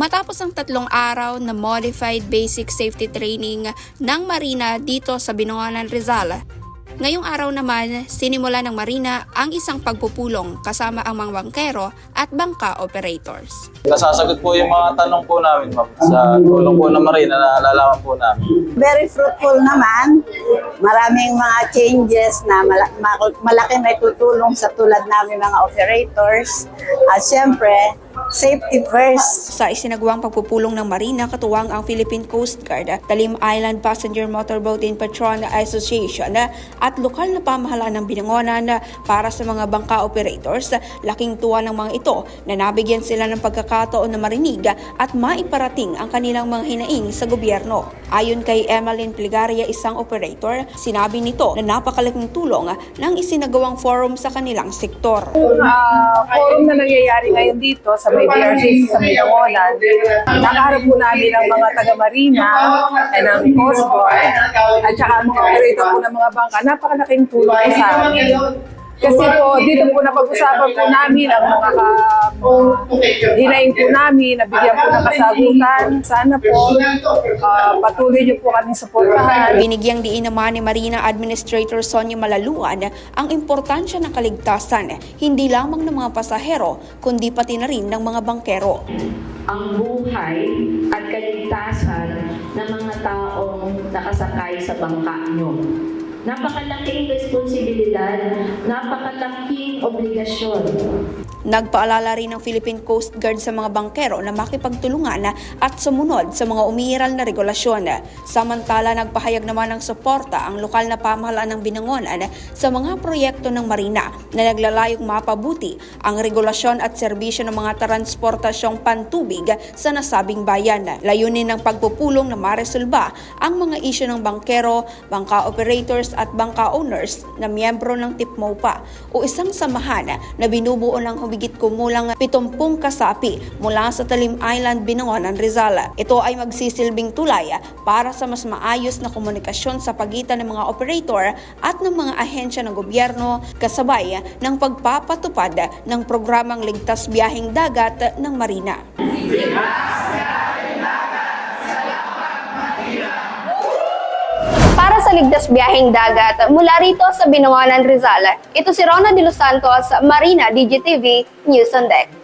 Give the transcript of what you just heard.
Matapos ang tatlong araw na modified basic safety training ng Marina dito sa Binangonan, Rizal, ngayong araw naman, sinimula ng Marina ang isang pagpupulong kasama ang mga bangkero at bangka operators. Nasasagot po yung mga tanong po namin, ma'am. Sa tulong po ng Marina na nalalaman po namin. Very fruitful naman. Maraming mga changes na mala- ma- malaki na tutulong sa tulad namin mga operators. At syempre, safety first. Sa isinagawang pagpupulong ng Marina, katuwang ang Philippine Coast Guard, Talim Island Passenger Motorboat and Patron Association at lokal na pamahalaan ng Binangonan para sa mga bangka operators. Laking tuwa ng mga ito na nabigyan sila ng pagkakataon na marinig at maiparating ang kanilang mga hinaing sa gobyerno. Ayon kay Emmeline Pligaria, isang operator, sinabi nito na napakalaking tulong ng isinagawang forum sa kanilang sektor. uh, forum na nangyayari ngayon dito sa may BRCC sa Maydangonan, nakaharap po namin ang mga taga-marina and ang Coast Guard at saka ang mga operator po ng mga bangka. Napakalaking tulong po sa amin. Kasi po, dito po napag-usapan po namin ang mga ka, hinaing po namin, nabigyan po ng kasagutan. Sana po, uh, patuloy niyo po kami suportahan. Binigyang diin naman ni Marina Administrator Sonia Malaluan ang importansya ng kaligtasan, hindi lamang ng mga pasahero, kundi pati na rin ng mga bangkero. ang buhay at kaligtasan ng mga taong nakasakay sa bangka nyo. Napakalaking responsibilidad, napakalaking obligasyon Nagpaalala rin ng Philippine Coast Guard sa mga bangkero na makipagtulungan at sumunod sa mga umiiral na regulasyon. Samantala, nagpahayag naman ng suporta ang lokal na pamahalaan ng Binangonan sa mga proyekto ng Marina na naglalayong mapabuti ang regulasyon at serbisyo ng mga transportasyong pantubig sa nasabing bayan. Layunin ng pagpupulong na maresolba ang mga isyu ng bangkero, bangka operators at bangka owners na miyembro ng TIPMOPA o isang samahan na binubuo ng humigit kumulang 70 kasapi mula sa Talim Island, Binangonan, Rizal. Ito ay magsisilbing tulay para sa mas maayos na komunikasyon sa pagitan ng mga operator at ng mga ahensya ng gobyerno kasabay ng pagpapatupad ng programang Ligtas Biyaheng Dagat ng Marina. Para sa Ligtas Biyaheng Dagat, mula rito sa Binangonan, Rizal, ito si Rona de los Santos, Marina DGTV, News on Deck.